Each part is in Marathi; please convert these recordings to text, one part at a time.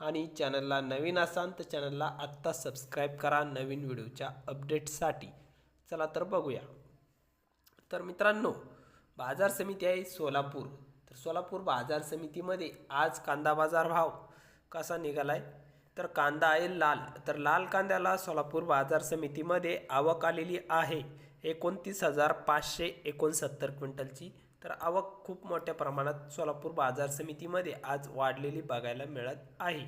आणि चॅनलला नवीन असाल तर चॅनलला आत्ता सबस्क्राईब करा नवीन व्हिडिओच्या अपडेटसाठी चला तर बघूया. तर मित्रांनो बाजार समिती आहे सोलापूर. तर सोलापूर बाजार समितीमध्ये आज कांदा बाजार भाव कसा निघाला आहे तर कांदा आहे लाल. तर लाल कांद्याला सोलापूर बाजार समितीमध्ये आवक आलेली आहे. एकोणतीस हजार पाचशे एकोणसत्तर क्विंटलची. तर आवक खूप मोठ्या प्रमाणात सोलापूर बाजार समितीमध्ये आज वाढलेली बघायला मिळत आहे.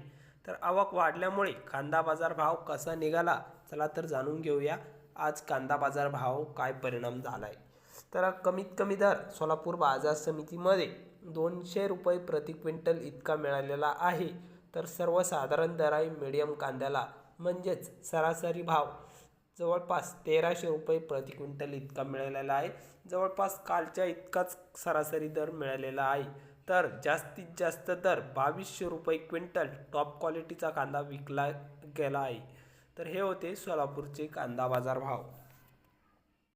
तर आवक वाढल्यामुळे कांदा बाजार भाव कसा निघाला चला तर जाणून घेऊया आज कांदा बाजार भाव काय परिणाम झाला आहे तर कमीत कमी दर सोलापूर बाजार समितीमध्ये दोनशे रुपये प्रति क्विंटल इतका मिळालेला आहे. तर सर्वसाधारण दर आहे मिडियम कांद्याला म्हणजेच सरासरी भाव जवळपास तेराशे रुपये प्रति क्विंटल इतका मिळालेला आहे. जवळपास कालच्या इतकाच सरासरी दर मिळालेला आहे. तर जास्तीत जास्त दर बावीसशे रुपये क्विंटल टॉप क्वालिटीचा कांदा विकला गेला आहे. तर हे होते सोलापूरचे कांदा बाजार भाव.